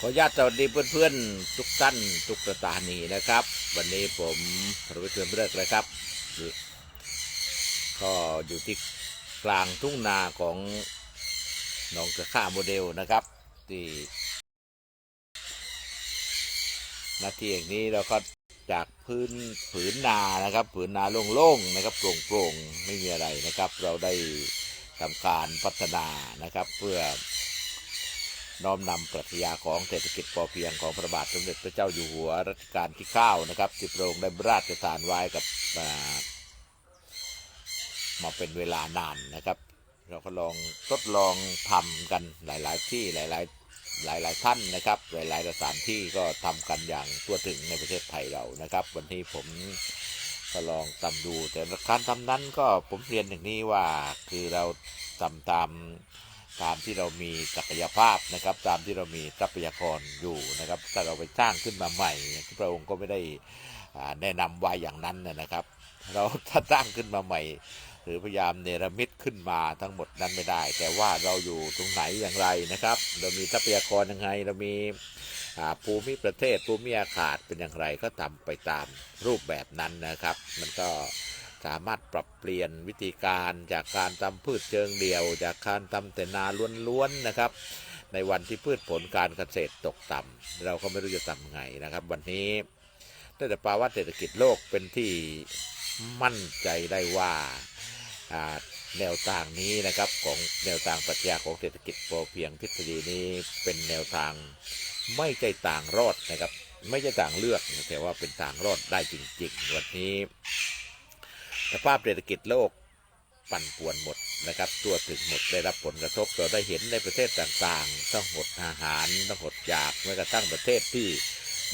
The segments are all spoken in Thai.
ขออนุญาตสวัสดีเพื่อนๆทุกท่านทุกสถานีนะครับ วันนี้ผมพระวิเศษเลิกเลยครับ ก็อยู่ที่กลางทุ่งนาของหนองกระข้าโมเดลนะครับ ที่นาทีอย่างนี้เราก็จากพื้นผืนนานะครับ ผืนนาโล่งๆนะครับโปร่งๆไม่มีอะไรนะครับ เราได้ทำการพัฒนานะครับเพื่อ น้อมนำปรัชญาของเศรษฐกิจพอเพียงของพระบาทสมเด็จพระเจ้าอยู่หัวรัชกาลที่ 9 นะครับที่พระองค์ได้ราชทานไว้กับอ่ามาเป็นเวลานานนะครับ เราก็ลองทดลองทำกันหลาย ๆ ที่หลาย ๆ หลาย ๆ ท่านนะครับ หลาย ๆ สถานที่ก็ทำกันอย่างทั่วถึงในประเทศไทยเรานะครับ วันนี้ผมก็ลองทำดู แต่การทำนั้นก็ผมเรียนอย่างนี้ว่าคือเราทำตามตาม ตามที่เรามีศักยภาพนะครับ ตามที่เรามีทรัพยากรอยู่นะครับถ้าเราไปสร้างขึ้นมาใหม่พระองค์ก็ไม่ได้แนะนำไว้อย่างนั้นนะครับ เราถ้าสร้างขึ้นมาใหม่ หรือพยายามเนรมิตขึ้นมาทั้งหมดนั้นไม่ได้ แต่ว่าเราอยู่ตรงไหนอย่างไรนะครับ เรามีทรัพยากรยังไงเรามีภูมิประเทศภูมิอากาศเป็นอย่างไรก็ทำไปตามรูปแบบนั้นนะครับ มันก็ สามารถปรับเปลี่ยนวิธีการจากการทำพืชเชิงเดี่ยว จากการทำแต่นาล้วนๆนะครับ ในวันที่พืชผลการเกษตรตกต่ำเราก็ไม่รู้จะทำไงนะครับ วันนี้ตั้แต่ภาวะเศรษฐกิจโลกเป็นที่มั่นใจได้ว่าแนวทางนี้นะครับของแนวทางปรัชญาของเศรษฐกิจพอเพียงทฤษฎีนี้เป็นแนวทางไม่ใช่ต่างรอดนะครับ ไม่ใช่ต่างเลือกแต่ว่าเป็นทางรอดได้จริง ๆ วันนี้ สภาพเศรษฐกิจโลกปั่นป่วนหมดนะครับตัวถึงหมดได้รับผลกระทบเราได้เห็นในประเทศต่างๆ ต้องหดอาหารต้องหดยากแม้กระทั่งประเทศที่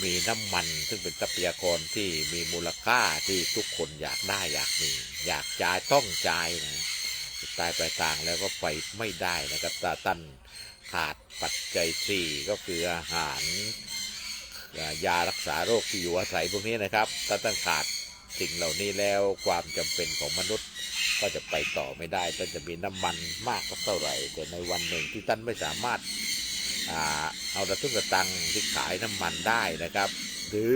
มีน้ำมันซึ่งเป็นทรัพยากรที่มีมูลค่าที่ทุกคนอยากได้อยากมี อยากจ่ายต้องจ่ายนะสุดท้ายไปลายทางแล้วก็ไปไม่ได้นะครับตาตันขาดปัจจัยสี่ก็คืออาหารยารักษาโรคที่อยู่อาศัยพวกนี้นะครับถ้าท่านขาด สิ่งเหล่านี้แล้วความจำเป็นของมนุษย์ก็จะไปต่อไม่ได้ท่านจะมีน้ำมันมากสักเท่าไหร่ แต่ในวันหนึ่งที่ท่านไม่สามารถอาเอาตะทุกระตังที่ขายน้ำมันได้นะครับ หรือ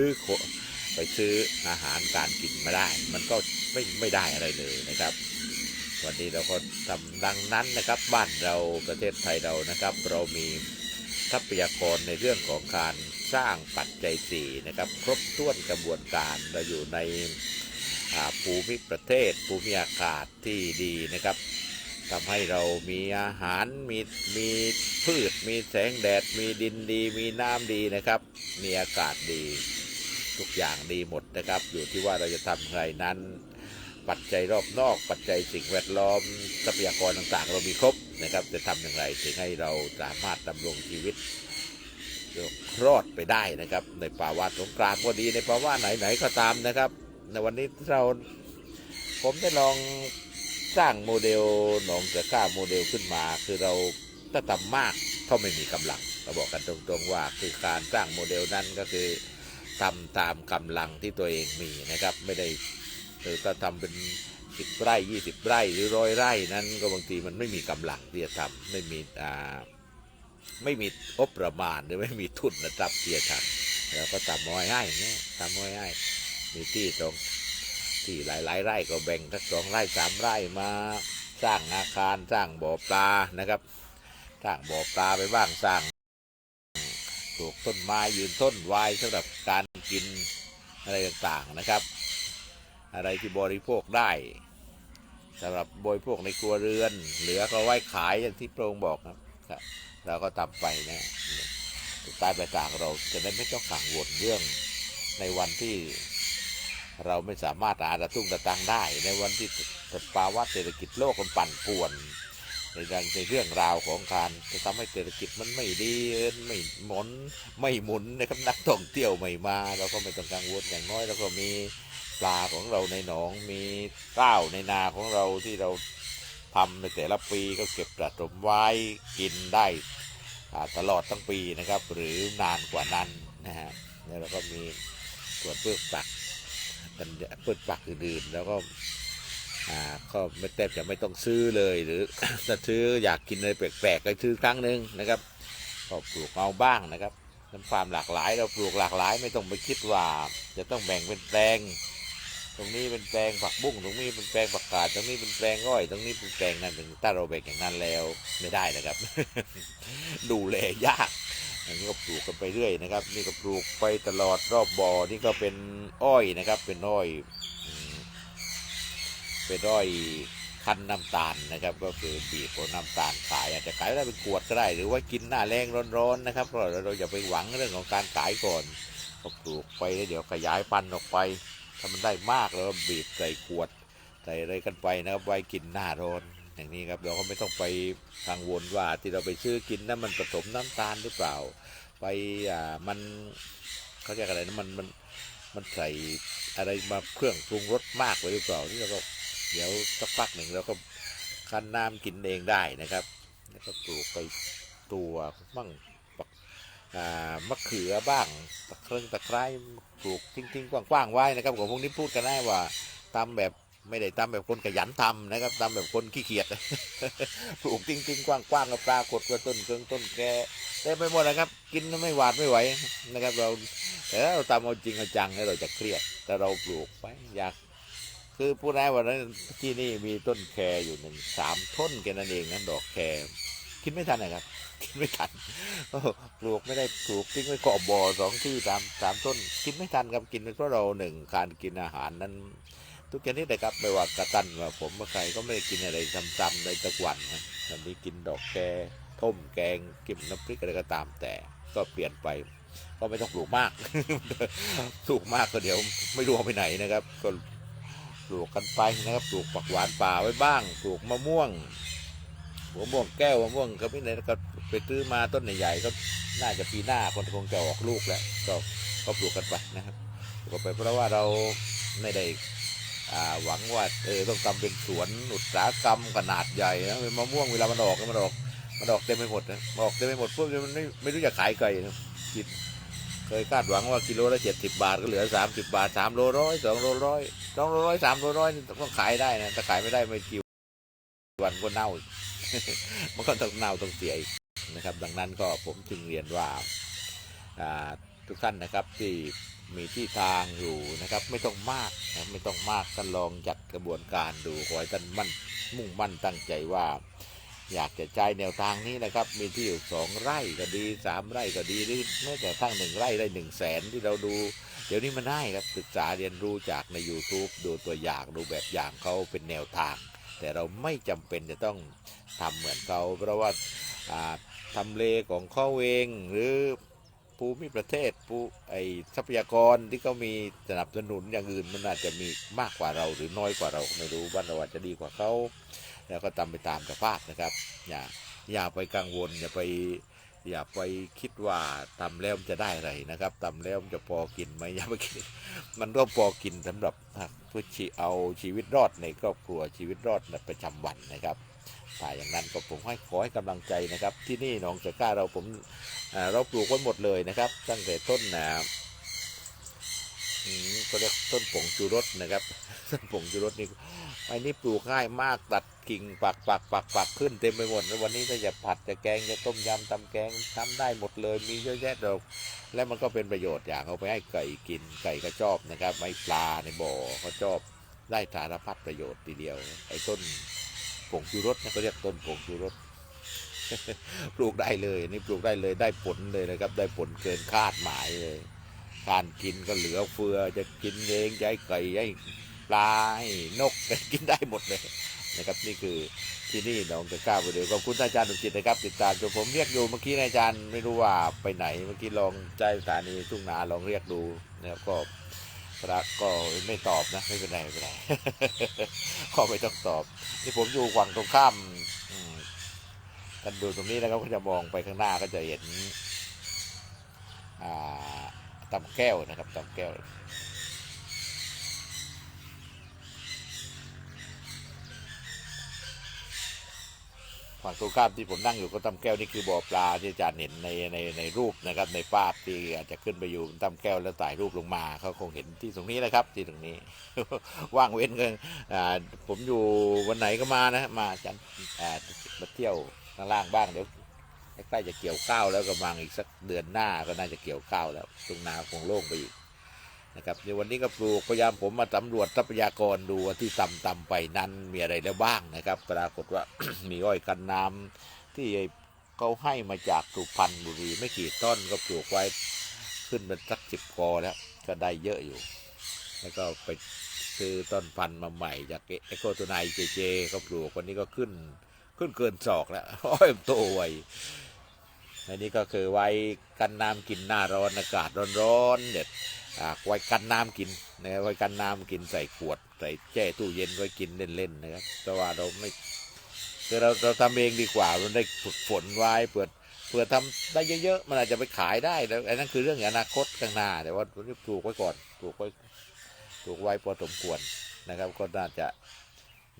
ไปซื้ออาหารการกินมาได้ มันก็ไม่ไม่ได้อะไรเลยนะครับ วันนี้เราก็ทำดังนั้นนะครับ บ้านเราประเทศไทยเรานะครับ เรามี ทรัพยากรในเรื่องของการสร้างปัจจัยสี่นะครับ ครบถ้วนกระบวนการเราอยู่ในภูมิประเทศภูมิอากาศที่ดีนะครับทำให้เรามีอาหารมีมีพืช มีแสงแดด มีดินดี มีน้ำดีนะครับ มีอากาศดี ทุกอย่างดีหมดนะครับ อยู่ที่ว่าเราจะทำไงนั้น ปัจจัยรอบนอก ปัจจัยสิ่งแวดล้อมทรัพยากรต่างๆ เรามีครบ นะครับ จะทำอย่างไรถึงให้เราสามารถดำรงชีวิตรอดไปได้นะครับ ในภาวะสงครามก็ดีในภาวะไหนๆก็ตามนะครับ ในวันนี้เราผมได้ลองสร้างโมเดลหนองเสือข้าโมเดลขึ้นมา คือเราถ้าทำมากก็ไม่มีกำลังเราบอกกันตรงๆว่า คือการสร้างโมเดลนั้นก็คือทำตามกำลังที่ตัวเองมีนะครับ ไม่ได้หรือถ้าทำเป็น สิบไร่ยี่สิบไร่หรือร้อยไร่นั้นก็บางทีมันไม่มีกำลังที่จะทำไม่มีอ่าไม่มีงบประมาณหรือไม่มีทุนนะครับที่จะทำแล้วก็ทำมอยให้เนี่ยทำมอยให้มีที่ตรงที่หลายๆไร่ก็แบ่งสักสองไร่สามไร่มาสร้างอาคารสร้างบ่อปลานะครับสร้างบ่อปลาไปบ้างสร้างปลูกต้นไม้ยืนต้นไว้สำหรับการกินอะไรต่างๆนะครับ อะไรที่บริโภคได้ สำหรับบริโภคในครัวเรือน เหลือก็ไว้ขายอย่างที่พระองค์บอกครับ เราก็ทำไปนะสุดท้ายไปลายทางเราจะได้ไม่ต้องกังวลเรื่องในวันที่เราไม่สามารถหาตะทุ่งตะตังได้ ในวันที่ภาวะเศรษฐกิจโลกมันปั่นป่วน ในเรื่องในเรื่องราวของการจะทำให้เศรษฐกิจมันไม่ดีไม่หมุนไม่หมุนนะครับนักท่องเที่ยวไม่มา เราก็ไม่ต้องกังวลอย่างน้อยเราก็มี ปลาของเราในหนองมีข้าวในนาของเราที่เราทำในแต่ละปีก็เก็บสะสมไว้กินได้ตลอดทั้งปีนะครับ หรือนานกว่านั้นนะฮะแล้วเราก็มีส่วนเปลือปักกันเปลือกปักอื่นๆแล้วก็อ่าก็ไม่แทบจะไม่ต้องซื้อเลยหรือถ้าซื้ออยากกินอะไรแปลกๆก็ซื้อครั้งหนึ่งนะครับก็ปลูกเอาบ้างนะครับน้ำความหลากหลาย เราปลูกหลากหลาย ไม่ต้องไปคิดว่า จะต้องแบ่งเป็นแปลง ตรงนี้เป็นแปลงผักบุ้งตรงนี้เป็นแปลงผักกาดตรงนี้เป็นแปลงอ้อย ตรงนี้เป็นแปลงนั่นถึงถ้าเราแบ่งอย่างนั้นแล้วไม่ได้นะครับ ดูแลยากอันนี้ก็ปลูกกันไปเรื่อยนะครับ นี่ก็ปลูกไปตลอดรอบบ่อนี่ก็เป็นอ้อยนะครับ เป็นอ้อยเป็นอ้อยคั้นน้ำตาลนะครับ ก็คือบีบน้ำตาลขายอาจจะขายได้เป็นขวดก็ได้ หรือว่ากินหน้าแรงร้อนๆนะครับเพราะเราเราอย่าไปหวังเรื่องของการขายก่อนก็ปลูกไปแล้วเดี๋ยวขยายพันธุ์ออกไป ถ้ามันได้มากแล้วบีบใส่ขวดใส่อะไรกันไปนะครับไว้กินหน้าร้อนอย่างนี้ครับเราก็ไม่ต้องไปกังวลว่าที่เราไปซื้อกินนั้นมันผสมน้ำตาลหรือเปล่า ไปอ่ามันเขาเรียกอะไรนะมันมันมันใส่อะไรมาเครื่องปรุงรสมากไปหรือเปล่าที่เราก็เดี๋ยวสักพักหนึ่งเราก็คั้นน้ำกินเองได้นะครับแล้วก็ปลูกไปตัวบ้างปักอ่า มะเขือบ้างตะเครื่องตะไคร้ปลูกทิ้งๆกว้างๆไว้นะครับของพวกนี้พูดกันได้ว่าตามแบบไม่ได้ตามแบบคนขยันทำนะครับตามแบบคนขี้เกียจปลูกทิ้งๆกว้างๆก็ปรากฏว่าต้นเครื่องต้นแกเต็มไปหมดนะครับ กินไม่หวาดไม่ไหวนะครับ เราแต่ถ้าเราทำเอาจริงเอาจังแล้วเราจะเครียด แต่เราปลูกไปอยาก คือพูดง่ายว่านั้นที่นี่มีต้นแคอยู่หนึ่งสามต้นแค่นั้นเองนั้นดอกแคกินไม่ทันนะครับ กินไม่ทันปลูกไม่ได้ปลูกทิ้งไว้เกาะบ่อสองที่สามสามต้น กินไม่ทันครับกินเพราะเราหนึ่งการกินอาหารนั้น ทุกชนิดนะครับไม่ว่ากระตันว่าผมว่าใครก็ไม่ได้กินอะไรซ้ำๆในตะวันนะตอนนี้กินดอกแคต้มแกงกินน้ำพริกอะไรก็ตามแต่ก็เปลี่ยนไปก็ไม่ต้องปลูกมากปลูกมากก็เดี๋ยวไม่รู้เอาไปไหนนะครับ ก็ปลูกกันไปนะครับปลูกผักหวานป่าไว้บ้างปลูกมะม่วงมะม่วงแก้วมะม่วงก็ไม่ไหนก็ ไปซื้อมาต้นใหญ่ๆก็น่าจะปีหน้าคนคงจะออกลูกแล้ว ก็ก็ปลูกกันไปนะครับปลูกไปเพราะว่าเราไม่ได้อาหวังว่าเออต้องทำเป็นสวนอุตสาหกรรมขนาดใหญ่นะเป็นมะม่วงเวลามันออกมันออกมันออกเต็มไปหมดนะมันออกเต็มไปหมดปุ๊บมันไม่ไม่รู้จะขายไกลนะคิดเคยคาดหวังว่ากิโลละเจ็ดสิบบาทก็เหลือสามสิบบาทสามโลร้อยสองโลร้อยสองโลร้อยสามโลร้อยต้องขายได้นะถ้าขายไม่ได้ไม่กี่วันก็เน่ามันก็ต้องเน่าต้องเสียอีก นะครับ ดังนั้นก็ผมจึงเรียนว่าทุกท่านนะครับที่มีที่ทางอยู่นะครับ ไม่ต้องมากนะไม่ต้องมากท่านลองจัดกระบวนการดูขอให้ท่านมั่นมุ่งมั่นตั้งใจว่า อยากจะใช้แนวทางนี้นะครับ มีที่อยู่สองไร่ก็ดีสามไร่ก็ดีหรือแม้แต่ทั้งหนึ่งไร่ได้หนึ่งแสนที่เราดู เดี๋ยวนี้มันได้ครับศึกษาเรียนรู้จากใน YouTube ดูตัวอย่างดูแบบอย่างเขาเป็นแนวทาง แต่เราไม่จำเป็นจะต้องทำเหมือนเขาเพราะว่า ทำเลของเขาเองหรือภูมิประเทศภูไอทรัพยากรที่เขามีสนับสนุนอย่างอื่นมันอาจจะมีมากกว่าเราหรือน้อยกว่าเราไม่รู้บ้านเราอาจจะดีกว่าเขาแล้วก็ทำไปตามสภาพนะครับ อย่าอย่าไปกังวลอย่าไปอย่าไปคิดว่าทำแล้วจะได้อะไรนะครับทำแล้วจะพอกินไหมอย่าไปคิดมันก็พอกินสำหรับเพื่อชีเอาชีวิตรอดในครอบครัวชีวิตรอดในประจำวันนะครับ ถ้าอย่างนั้นก็ผมให้ขอให้กำลังใจนะครับ ที่นี่หนองเสือก้าเราผมเราปลูกไว้หมดเลยนะครับ ตั้งแต่ต้นนะอืมก็เรียกต้นผงจูรสนะครับต้นผงจูรสนี่ไอ้นี่ปลูกง่ายมากตัดกิ่งปักปักปักปักขึ้นเต็มไปหมดแล้ววันนี้ถ้าจะผัดจะแกงจะต้มยำตำแกงทำได้หมดเลย มีเยอะแยะดอกและมันก็เป็นประโยชน์อย่างเอาไปให้ไก่กินไก่ก็ชอบนะครับไอ้ปลาในบ่อก็ชอบได้สารพัดประโยชน์ทีเดียวไอ้ต้น ผงชูรสนะเขาเรียกต้นผงชูรสปลูกได้เลย นี่ปลูกได้เลยได้ผลเลยนะครับ ได้ผลเกินคาดหมายเลยการกินก็เหลือเฟือจะกินเองจะให้ไก่ให้ปลาให้นกกินได้หมดเลยนะครับ นี่คือที่นี่หน้องตะกร้าไปเดี๋ยวขอบคุณอาจารย์ดุจิตนะครับ ติดตามจนผมเรียกดูเมื่อกี้อาจารย์ไม่รู้ว่าไปไหนเมื่อกี้ลองใจสถานีทุ่งนาลองเรียกดูนะครับก็ พระก็ไม่ตอบนะไม่เป็นไรไม่เป็นไรก็ไม่ต้องตอบ นี่ผมอยู่ฝั่งตรงข้ามกันดูตรงนี้นะครับก็จะมองไปข้างหน้าก็จะเห็นตำแก้วนะครับตำแก้ว ฝั่งตรงข้ามที่ผมนั่งอยู่ก็ตำแก้วนี่คือบ่อปลาที่อาจารย์เห็นในในในรูปนะครับ ในภาพที่อาจจะขึ้นไปอยู่ตำแก้วแล้วถ่ายรูปลงมาเขาคงเห็นที่ตรงนี้นะครับ ที่ตรงนี้ ว่างเว้นกันอ่าผมอยู่วันไหนก็มานะมาอาจารย์อ่ามาเที่ยวข้างล่างบ้างเดี๋ยวใกล้จะเกี่ยวข้าวแล้วกำลังอีกสักเดือนหน้าก็น่าจะเกี่ยวข้าวแล้วตรงนาคงโล่งไปอีก นะครับในวันนี้ก็ปลูกพยายามผมมาสำรวจทรัพยากรดูว่าที่ต่ำต่ำไปนั้นมีอะไรแล้วบ้างนะครับ ปรากฏว่ามีอ้อยกันน้ำที่เขาให้มาจากสุพรรณบุรีไม่กี่ต้นก็ปลูกไว้ขึ้นเป็นสักสิบกอแล้ว ก็ได้เยอะอยู่ แล้วก็ไปซื้อต้นพันธุ์มาใหม่จากเอโกตัวนายเจเจก็ปลูกวันนี้ก็ขึ้น ขึ้นเกินศอกแล้วอ้อยโตไวอันนี้ก็คือไว้กันน้ำกินหน้าร้อนอากาศร้อนๆเด็ดอ่า ไว้กันน้ำกินนะครับไว้กันน้ำกินใส่ขวด ใส่แช่ตู้เย็นไว้กินเล่นๆนะครับแต่ว่าเราไม่คือเราเราทำเองดีกว่าเราได้ฝึกฝนไว้เปิดเผื่อทำได้เยอะๆ มันอาจจะไปขายได้แล้วอันนั้นคือเรื่องอนาคตข้างหน้า แต่ว่าปลูกไว้ก่อนปลูกไว้ปลูกไว้พอสมควรนะครับ ก็น่าจะ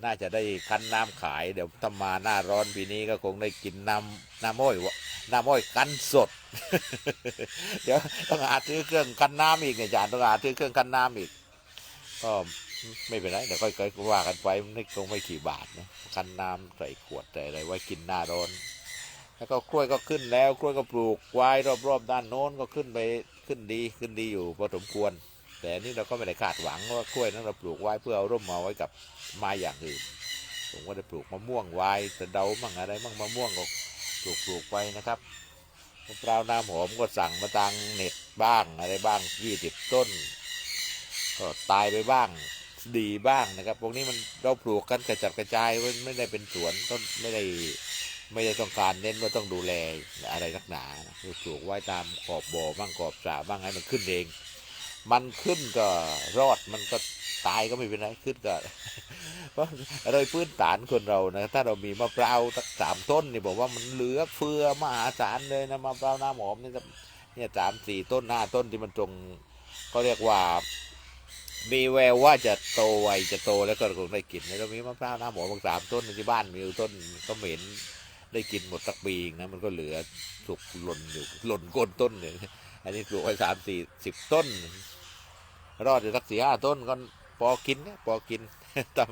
น่าจะได้คั้นน้ำขาย เดี๋ยวถ้ามาหน้าร้อนปีนี้ก็คงได้กินน้ำน้ำอ้อยวะน้ำอ้อยคั้นสด เดี๋ยวต้องหาซื้อเครื่องคั้นน้ำอีกเนี่ยอาจารย์ต้องหาซื้อเครื่องคั้นน้ำอีก ก็ไม่เป็นไรเดี๋ยวค่อยๆว่ากันไปมันไม่คงไม่กี่บาทนะคั้นน้ำใส่ขวดใส่อะไรไว้กินหน้าร้อน แล้วก็กล้วยก็ขึ้นแล้วกล้วยก็ปลูกไว้รอบๆด้านโน้นก็ขึ้นไปขึ้นดีขึ้นดีอยู่พอสมควร แต่นี่เราก็ไม่ได้คาดหวังว่ากล้วยนั้นเราปลูกไว้เพื่อเอาร่มมาไว้กับไม้อย่างอื่นผมก็ได้ปลูกมะม่วงไว้แต่เดามั่งอะไรมั่งมะม่วงก็ปลูกปลูกไปนะครับมะพร้าวน้ำหอมก็สั่งมาตังเน็ตบ้างอะไรบ้างยี่สิบต้น ก็ตายไปบ้างดีบ้างนะครับ พวกนี้มันเราปลูกกันกระจัดกระจายมันไม่ได้เป็นสวนต้นไม่ได้ไม่ได้ต้องการเน้นว่าต้องดูแลอะไรนักหนาคือปลูกไว้ตามขอบบ่อบ้างขอบสระบ้างให้มันขึ้นเอง มันขึ้นก็รอดมันก็ตายก็ไม่เป็นไรขึ้นก็เพราะโดยพื้นฐานคนเรานะถ้าเรามีมะพร้าวสักสามต้นนี่บอกว่ามันเหลือเฟือมหาศาลเลยนะมะพร้าวน้ำหอมนี่เนี่ยสามสี่ต้นห้าต้นที่มันตรงเขาเรียกว่ามีแววว่าจะโตไวจะโตแล้วก็คงได้กินแล้วเรามีมะพร้าวน้ำหอมบางสามต้นที่บ้านมีต้นก็เหม็นได้กินหมดสักปีนะมันก็เหลือสุกหล่นอยู่หล่นก้นต้นเนี่ย อันนี้ปลูกไว้สามสี่สิบต้น รอดอยู่สักสี่ห้าต้นก็พอกินนะพอกินแต่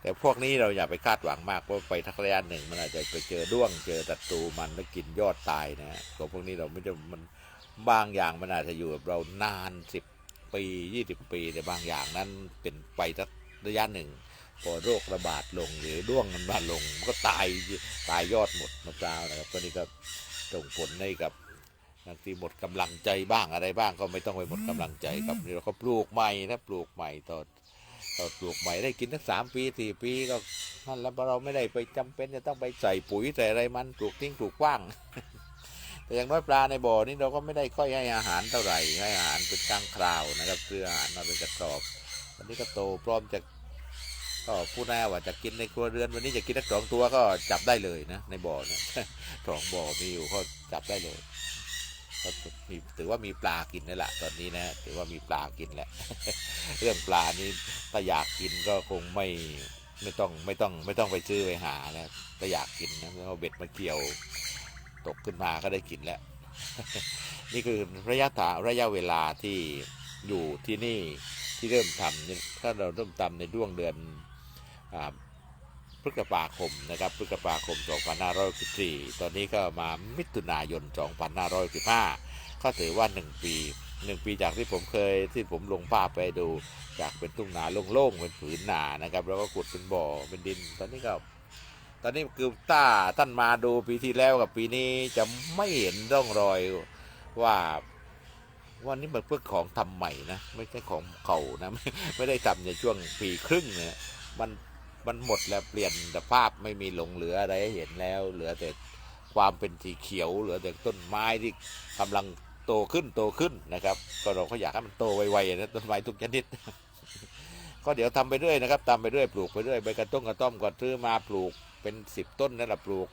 แต่พวกนี้เราอย่าไปคาดหวังมากเพราะไปทักระยะหนึ่งมันอาจจะไปเจอด้วงเจอศัดตูมันแล้วกินยอดตายนะตัวพวกนี้เราไม่จะมันบางอย่างมันอาจจะอยู่กับเรานานสิบปียี่สิบปีแต่บางอย่างนั้นเป็นไปทักระยะหนึ่งพอโรคระบาดลงหรือด้วงมันมาลงมันก็ตายตายยอดหมดมะพร้าวนะครับตัวนี้ก็ส่งผลให้กับ บางทีหมดกำลังใจบ้างอะไรบ้างก็ไม่ต้องไปหมดกำลังใจครับนี่เราก็ปลูกใหม่นะปลูกใหม่ตอนตอนปลูกใหม่ได้กินทั้งสามปีสี่ปีก็นั่นแล้วเราไม่ได้ไปจำเป็นจะต้องไปใส่ปุ๋ยใส่อะไรมันปลูกทิ้งปลูกกว้าง แต่อย่างน้อยปลาในบ่อนี่เราก็ไม่ได้ค่อยให้อาหารเท่าไหร่ให้อาหารเป็นกลางคราวนะครับคืออาหารมาเป็นกระสอบวันนี้ก็โตพร้อมจะก็พูดแน่ว่าจะกินในครัวเรือนวันนี้จะกินทั้งสองตัวก็จับได้เลยนะในบ่อเนี่ยสองบ่อมีอยู่ก็จับได้เลย ก็มีถือว่ามีปลากินนั่แหละตอนนี้นะถือว่ามีปลากินแหละ เรื่องปลานี่ถ้าอยากกินก็คงไม่ไม่ต้องไม่ต้องไม่ต้องไปซื้อไปหานะถ้าอยากกินนะเอาเบ็ดมาเกี่ยวตกขึ้นมาก็ได้กินแล้ว นี่คือระยะถาระยะเวลาที่อยู่ที่นี่ที่เริ่มทำนี่ถ้าเราเริ่มทำในช่วงเดือนอ่า ฤษภาคมนะครับพฤษภาคม 2564 ตอนนี้ก็มามิถุนายน 2515 ก็ถือว่า 1 ปี 1 ปีจากที่ผมเคยที่ผมลงภาพไปดูจากเป็นทุ่งนาโล่งๆเป็นผืนนานะครับ แล้วก็ขุดเป็นบ่อเป็นดิน ตอนนี้ก็ตอนนี้คือต้าท่านมาดูปีที่แล้วกับปีนี้จะไม่เห็นร่องรอยว่าว่านี่มันเพื่อของทำใหม่นะ ไม่ใช่ของเก่านะ ไม่ไม่ได้ทำในช่วงปีครึ่งเนี่ยมัน มันหมดแล้วเปลี่ยนสภาพไม่มีหลงเหลืออะไรให้เห็นแล้ว เหลือแต่ความเป็นสีเขียว เหลือแต่ต้นไม้ที่กำลังโตขึ้นโตขึ้นนะครับ ก็เราก็อยากให้มันโตไวๆนะต้นไม้ทุกชนิด ก็เดี๋ยวทำไปเรื่อยนะครับทำไปเรื่อยปลูกไปเรื่อยใบกระต้งกระต้อมก็ซื้อมาปลูกเป็นสิบต้นนั่นแหละปลูก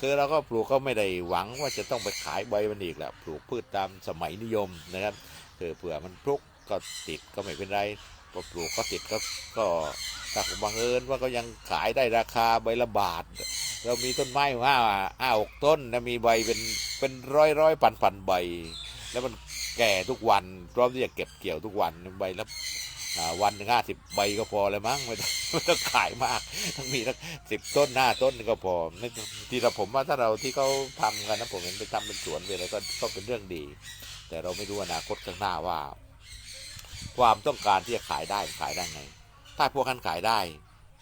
คือเราก็ปลูกก็ไม่ได้หวังว่าจะต้องไปขายใบมันอีกแหละปลูกพืชตามสมัยนิยมนะครับคือเผื่อมันพลุกก็ติดก็ไม่เป็นไร พอปลูกก็ติดก็ก็ถ้าบังเอิญว่าก็ยังขายได้ราคาใบละบาท เรามีต้นไม้ห้าห้าหกต้นนะมีใบเป็นเป็นร้อยร้อยพันพันใบ แล้วมันแก่ทุกวันพร้อมที่จะเก็บเกี่ยวทุกวันใบละวันหนึ่งห้าสิบใบก็พอเลยมั้งไม่ต้องไม่ต้องขายมากต้งมีสักสิบต้นหน้าต้นก็พอที่เราผมว่าถ้าเราที่เขาทำกันนะผมเห็นไปทำเป็นสวนไปอะไรก็ก็เป็นเรื่องดี แต่เราไม่รู้อนาคตข้างหน้าว่า ความต้องการที่จะขายได้ขายได้ไง ถ้าพวกนั้นขายได้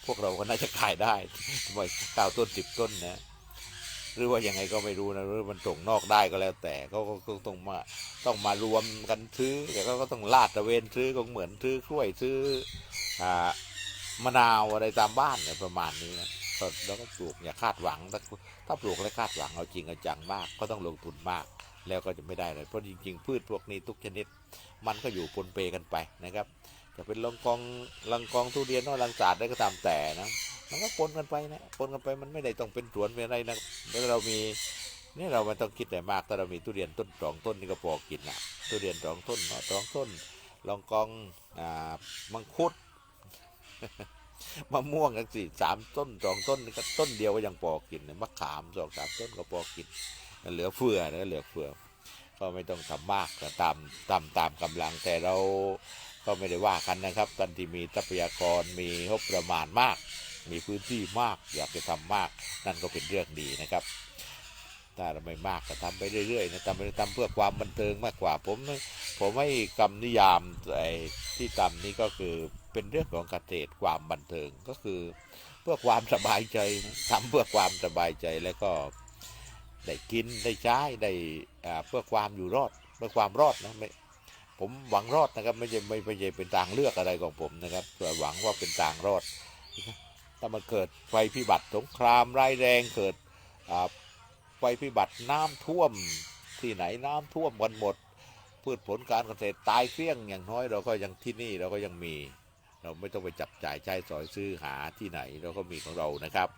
พวกเราก็น่าจะขายได้ทำไมเก้าต้นสิบต้นนะหรือว่ายังไงก็ไม่รู้นะหรือมันส่งนอกได้ก็แล้วแต่เขาก็ต้องมาต้องมารวมกันซื้อแต่ก็ต้องลาดตะเวนซื้อก็เหมือนซื้อกล้วยซื้ออ่ามะนาวอะไรตามบ้านเนี่ยประมาณนี้นะแล้วก็ปลูกอย่าคาดหวังถ้าถ้าปลูกแล้วคาดหวังเอาจริงเอาจังมาก ก็ต้องลงทุนมาก แล้วก็จะไม่ได้เลยเพราะจริง ๆ พืชพวกนี้ทุกชนิด มันก็อยู่ปนเปกันไปนะครับ จะเป็นลังกองลังกองทุเรียนนอกลังศาสตร์ได้ก็ตามแต่นะมันก็ปนกันไปนะปนกันไปมันไม่ได้ต้องเป็นสวนเป็นอะไรนะแล้วเรามีนี่เราไม่ต้องคิดแต่มากถ้าเรามีทุเรียนต้นสองต้นนี่ก็พอกินนะทุเรียนสองต้นสองต้นลองกองอ่ามังคุดมะม่วงกันสี่สามต้นสองต้นนี่ก็ต้นเดียวก็ยังพอกินนะมะขามสองสามต้นก็พอกิน เหลือเฟือนะเหลือเฟือ ก็ไม่ต้องทำมากก็ตามตามตามกำลังแต่เราก็ไม่ได้ว่ากันนะครับท่านที่มีทรัพยากรมีงบประมาณมาก มีพื้นที่มาก อยากจะทำมาก นั่นก็เป็นเรื่องดีนะครับ ถ้าเราไม่มากก็ทำไปเรื่อยๆนะทำไปทำเพื่อความบันเทิงมากกว่า ผมผมไม่กำนิยามไอ้ที่ทำนี่ก็คือเป็นเรื่องของเกษตรความบันเทิงก็คือ เพื่อความสบายใจนะทำเพื่อความสบายใจแล้วก็ ได้กินได้ใช้ได้เพื่อความอยู่รอดเพื่อความรอดนะไม่ผมหวังรอดนะครับไม่ใช่ไม่ไม่ใช่เป็นทางเลือกอะไรของผมนะครับแต่หวังว่าเป็นทางรอด ถ้ามันเกิดไฟพิบัติสงครามร้ายแรงเกิดไฟพิบัติน้ำท่วมที่ไหนน้ำท่วมกันหมดพืชผลการเกษตรตายเกลี้ยงอย่างน้อยเราก็ยังที่นี่เราก็ยังมี เราไม่ต้องไปจับจ่ายใช้สอยซื้อหาที่ไหนเราก็มีของเรานะครับ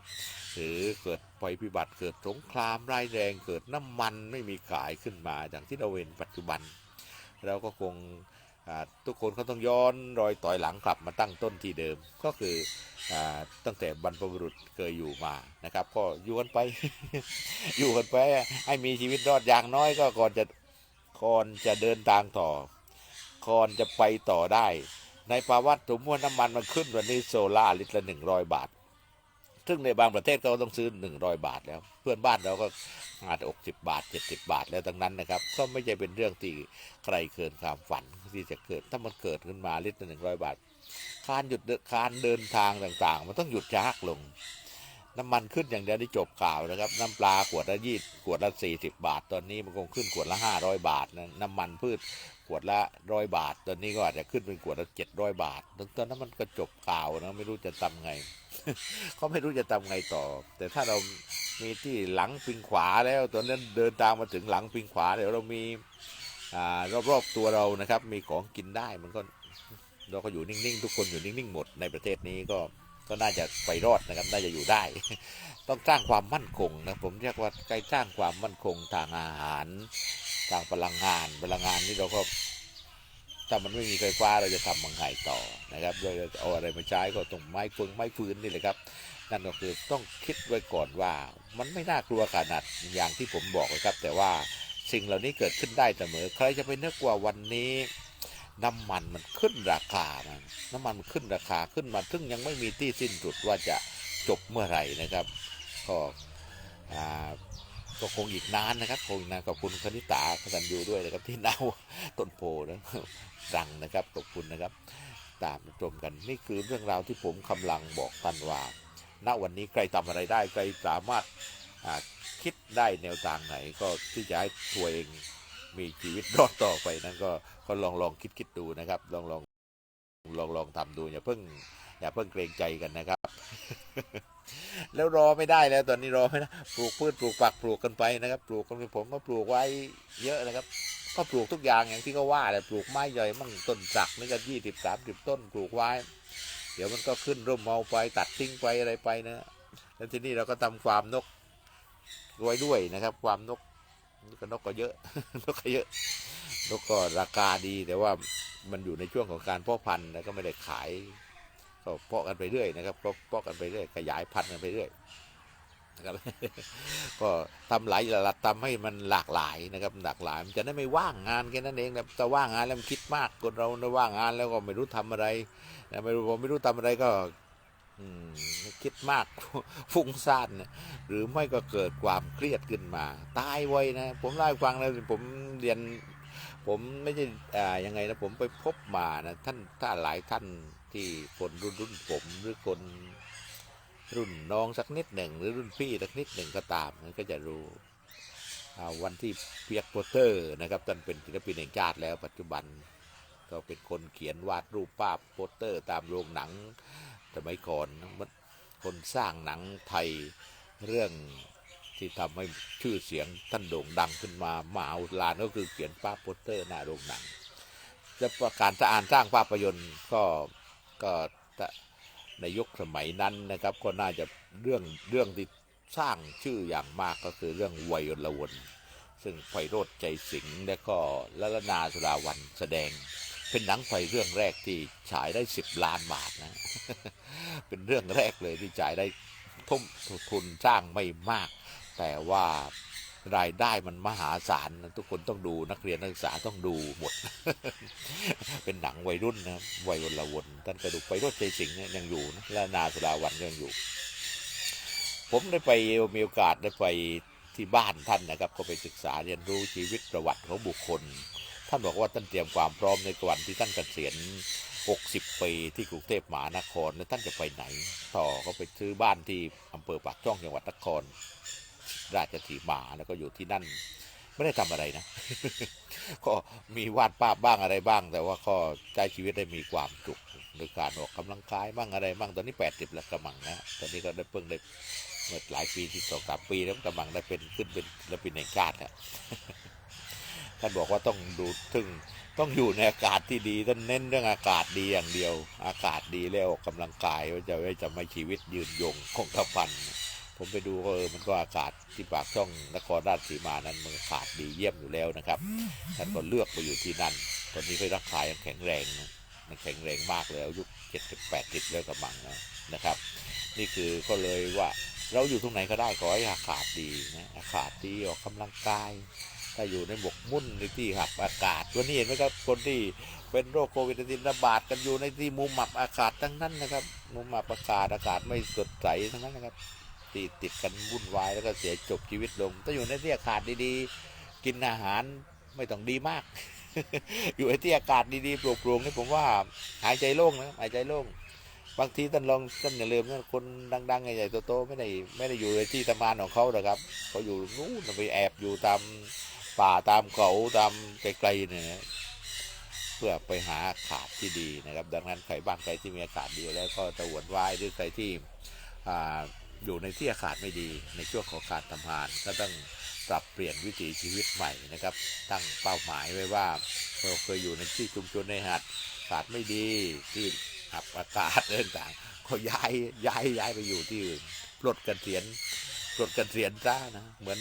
หรือเกิดภัยพิบัติเกิดสงครามร้ายแรงเกิดน้ำมันไม่มีขายขึ้นมาอย่างที่เราเห็นปัจจุบัน เราก็คงทุกคนเขาต้องย้อนรอยต่อยหลังกลับมาตั้งต้นที่เดิม ก็คืออตั้งแต่บรรพบุรุษเคยอยู่มานะครับ ก็อยู่กันไป อยู่กันไปให้มีชีวิตรอดอย่างน้อยก็ก่อนจะก่อนจะเดินทางต่อก่อนจะไปต่อได้ ในภาวะสมมติน้ำมันมันขึ้นวันนี้โซล่าลิตรละหนึ่งร้อยบาท ซึ่งในบางประเทศก็ต้องซื้อหนึ่งร้อยบาทแล้ว เพื่อนบ้านเราก็อาจจะอกสิบบาทเจ็ดสิบาทแล้วทั้งนั้นนะครับ ก็ไม่ใช่เป็นเรื่องที่ใครเกินความฝันที่จะเกิด ถ้ามันเกิดขึ้นมาลิตรละหนึ่งร้อยบาทการหยุดการเดินทางต่างๆ มันต้องหยุดยักลง น้ำมันขึ้นอย่างเดียวที่จบข่าวนะครับ น้ำปลาขวดละยี่ขวดละสี่สิบาท ตอนนี้มันคงขึ้นขวดละห้าร้อยบาทนะน้ำมันพืชขวดละร้อยบาท ตอนนี้ก็อาจจะขึ้นเป็นขวดละเจ็ดร้อยบาทตอนนั้นมันก็จบข่าวนะไม่รู้จะทำไง ก็ไม่รู้จะทำไงต่อ แต่ถ้าเรามีที่หลังปิงขวาแล้ว ตอนนั้นเดินทางมาถึงหลังปิงขวาเดี๋ยวเรามีอ่ารอบๆตัวเรานะครับ มีของกินได้มันก็เราก็อยู่นิ่งๆ ทุกคนอยู่นิ่งๆ หมดในประเทศนี้ก็ก็น่าจะไปรอดนะครับ น่าจะอยู่ได้ ต้องสร้างความมั่นคงนะผมเรียกว่าใกล้สร้างความมั่นคงทางอาหาร ทางพลังงานพลังงานนี่เราก็ถ้ามันไม่มีไฟฟ้าเราจะทำมังไงต่อนะครับเราจะเอาอะไรมาใช้ก็ต้องไม้ฟืนไม้ฟืนนี่แหละครับ นั่นก็คือต้องคิดไว้ก่อนว่า มันไม่น่ากลัวขนาดอย่างที่ผมบอกนะครับ แต่ว่าสิ่งเหล่านี้เกิดขึ้นได้เสมอ ใครจะไปนึกว่าวันนี้น้ำมันมันขึ้นราคานะน้ำมันมันขึ้นราคาขึ้นมาซึ่งยังไม่มีที่สิ้นสุดว่าจะจบเมื่อไหร่นะครับ ก็อ่า ก็คงอีกนานนะครับ คงนานขอบคุณคณิตาขสันยูด้วยนะครับที่เน่าต้นโพนะดังนะครับขอบคุณนะครับ ตามชมกันนี่คือเรื่องราวที่ผมกำลังบอกท่านว่า ณวันนี้ใครทำอะไรได้ใครสามารถาคิดได้แนวทางไหนก็ที่จะให้ตัวเองมีชีวิตรอดต่อไปนั้นก็ก็ลองลองคิดคิดดูนะครับ ลองลองลองลองทำดูอย่าเพิ่ง อย่าเพิ่งเกรงใจกันนะครับ แล้วรอไม่ได้แล้วตอนนี้รอไม่ได้ปลูกพืชปลูกผักปลูกกันไปนะครับ ปลูกกันไปผมก็ปลูกไว้เยอะนะครับ ก็ปลูกทุกอย่างอย่างที่เขาว่าแหละปลูกไม้ใหญ่มั่งต้นสักนี่ก็ยี่สิบสามสิบต้นปลูกไว้ เดี๋ยวมันก็ขึ้นร่มเมาไปตัดทิ้งไปอะไรไปนะแล้วทีนี้เราก็ทำความนกไว้ด้วยนะครับความนกนี่ก็นกก็เยอะ นกก็เยอะ นกก็ราคาดีแต่ว่ามันอยู่ในช่วงของการเพาะพันธุ์แล้วก็ไม่ได้ขาย ก็เพาะกันไปเรื่อยนะครับก็เพาะกันไปเรื่อยขยายพันธุ์กันไปเรื่อยครับก็ทำหลายระดับทำให้มันหลากหลายนะครับหลากหลาย มันจะได้ไม่ว่างงานแค่นั้นเองนะแต่ว่างงานแล้วมันคิดมากคนเราเนี่ยว่างงานแล้วก็ไม่รู้ทำอะไรนะไม่รู้ผมไม่รู้ทำอะไรก็คิดมากฟุ้งซ่านนะหรือไม่ก็เกิดความเครียดขึ้นมา ตายไวนะผมเล่าฟังแล้วผมเรียน ผมไม่ใช่อ่ายังไงนะผมไปพบมานะท่านถ้าหลายท่าน ที่คนรุ่นรุ่นผมหรือคนรุ่นน้องสักนิดหนึ่ง หรือรุ่นพี่สักนิดหนึ่งก็ตามนก็จะรู้วันที่เปียกโปเตอร์นะครับท่านเป็นศิลปินแห่งชาติแล้วปัจจุบันก็เป็นคนเขียนวาดรูปภาพโปสเตอร์ตามโรงหนังสมัยก่อนคนสร้างหนังไทยเรื่องที่ทำให้ชื่อเสียงท่านโด่งดังขึ้นมามาอาลานก็คือเขียนภาพโปสเตอร์หน้าโรงหนังจะประการจะอานสร้างภาพยนตร์ก็ ก็ในยุคสมัยนั้นนะครับก็น่าจะเรื่องเรื่องที่สร้างชื่ออย่างมากก็คือเรื่องวัยรวนซึ่งไพโรธใจสิงห์และก็ละละนาสุราวันแสดง เป็นหนังไทยเรื่องแรกที่ฉายได้สิบล้านบาทนะ เป็นเรื่องแรกเลยที่จ่ายได้ทุ่มทุนสร้างไม่มาก แต่ว่า รายได้มันมหาศาลนะทุกคนต้องดูนักเรียนนักศึกษาต้องดูหมด เป็นหนังวัยรุ่นนะวัยวนละวนท่านกระดูกไปรถใจสิงห์เนี่ยยังอยู่นะและนาสุราวันยังอยู่ ผมได้ไปมีโอกาสได้ไปที่บ้านท่านนะครับ ก็ไปศึกษาเรียนรู้ชีวิตประวัติของบุคคล ท่านบอกว่าท่านเตรียมความพร้อมในวันที่ท่านเกษียณ60 ปีที่กรุงเทพมหานครแล้วท่านจะไปไหน ต่อก็ไปซื้อบ้านที่อำเภอปากช่องจังหวัดนคร ราชสีมาแล้วก็อยู่ที่นั่น ไม่ได้ทำอะไรนะ ก็มีวาดภาพบ้างอะไรบ้าง แต่ว่าก็ใช้ชีวิตได้มีความสุขโดยการออกกำลังกายบ้างอะไรบ้างตอนนี้80แล้วกำลังนะตอนนี้ก็ได้เพิ่งได้เมื่อหลายปีที่สองสามปีแล้วกำลังได้เป็นขึ้นเป็นศิลปินแห่งชาติแล้วท่านบอกว่าต้องดูถึงต้องอยู่ในอากาศที่ดีท่านเน้นเรื่องอากาศดีอย่างเดียว อากาศดีแล้วออกกำลังกายว่าจะจะไม่ชีวิตยืนยงคงกระพัน ผมไปดูก็เออมันก็อากาศที่ปากช่องนครราชสีมานั้นมันอากาศดีเยี่ยมอยู่แล้วนะครับท่านก็เลือกไปอยู่ที่นั่น ตอนนี้ก็รักษายังแข็งแรงมันแข็งแรงมากแล้วอายุเจ็ดสิบแปดสิบแล้วกำลังนะนะครับ นี่คือก็เลยว่าเราอยู่ตรงไหนก็ได้ขอให้อากาศดีนะอากาศดีออกกำลังกาย ถ้าอยู่ในหมกมุ่นในที่หับอากาศวันนี้เห็นไหมครับคนที่เป็นโรคโควิด19ระบาดกันอยู่ในที่มุมหมับอากาศทั้งนั้นนะครับ มุมหมับอากาศอากาศไม่สดใสทั้งนั้นนะครับ ติดติดกันวุ่นวายแล้วก็เสียจบชีวิตลง ถ้าอยู่ในที่อากาศดีๆ กินอาหารไม่ต้องดีมาก อยู่ในที่อากาศดีๆโปร่งๆนี่ผมว่าหายใจโล่งนะหายใจโล่งบางทีท่านลองท่านอย่าลืมนะคนดังๆใหญ่ๆโตๆไม่ได้ไม่ได้อยู่ในที่ทำงานของเขาหรอกครับเขาอยู่นู่นไปแอบอยู่ตามป่าตามเขาตามไกลๆเนี่ยนะเพื่อไปหาอากาศที่ดีนะครับ ดังนั้นใครบ้านใครที่มีอากาศดีแล้วก็ตะวนวายหรือใครที่อ่า อยู่ในที่อากาศไม่ดีในช่วงของการทำงาน ก็ต้องปรับเปลี่ยนวิถีชีวิตใหม่นะครับ ตั้งเป้าหมายไว้ว่าเราเคยอยู่ในที่ชุมชนในหัดอากาศไม่ดีที่ขับอากาศเรื่องต่างก็ย้ายย้ายย้ายไปอยู่ที่อื่นปลดเกษียณปลดเกษียณซะนะเหมือน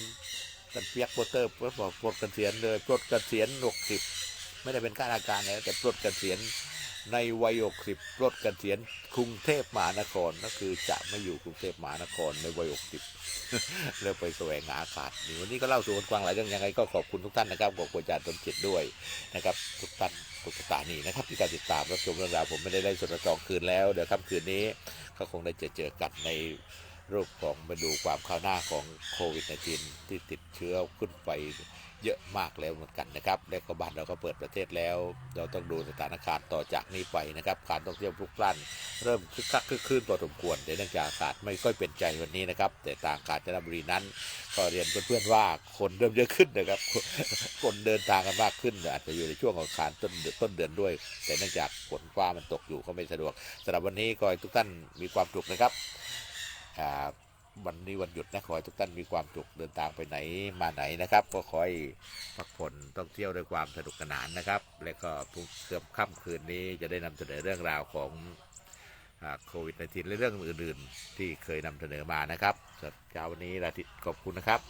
กันเปียกโปเตอร์เพื่อบอกปลดเกษียณเลยปลดเกษียณหกสิบไม่ได้เป็นข้าราชการแล้วแต่ปลดเกษียณ ในวัยหกสิบปลดเกษียณกรุงเทพมหานครก็คือจะไม่อยู่กรุงเทพมหานครในวัยหกสิบแล้วไปแสวงหาอากาศนี่วันนี้ก็เล่าสู่กันฟังหลายเรื่องยังไงก็ขอบคุณทุกท่านนะครับขอบคุณอาจารย์ตนจิตด้วยนะครับ ทุกท่านทุกสถานีนะครับที่การติดตามรับชมเรื่องราวผมไม่ได้ได้สดจองคืนแล้วเดี๋ยวค่ำคืนนี้ก็คงได้เจอเจอกันในรูปของมาดูความข้าวหน้าของโควิด -19 ที่ติดเชื้อขึ้นไป เยอะมากแล้วเหมือนกันนะครับ และก็บ้านเราก็เปิดประเทศแล้ว เราต้องดูสถานการณ์ต่อจากนี้ไปนะครับ การท่องเที่ยวพลุกพล่านเริ่มคึกคักคึกคืนพอสมควรเนื่องจากอากาศไม่ค่อยเป็นใจวันนี้นะครับ แต่ทางกาญจนบุรีนั้น ก็เรียนเพื่อนๆว่าคนเริ่มเยอะขึ้นนะครับ คนเดินทางกันมากขึ้น อาจจะอยู่ในช่วงของการต้นต้นเดือนด้วย แต่เนื่องจากฝนฟ้ามันตกอยู่ก็ไม่สะดวกสำหรับวันนี้ก็ให้ทุกท่านมีความสุขนะครับอ่า วันนี้วันหยุดนะขอให้ทุกท่านมีความสุขเดินทางไปไหนมาไหนนะครับ ก็ขอให้พักผ่อนต้องเที่ยวด้วยความสนุกสนานนะครับ และก็พรุ่งเกือบค่ำคืนนี้จะได้นำเสนอเรื่องราวของโควิด -19 และเรื่องอื่นๆ ที่เคยนำเสนอมานะครับสำหรับเช้าวันนี้ลาทิตขอบคุณนะครับ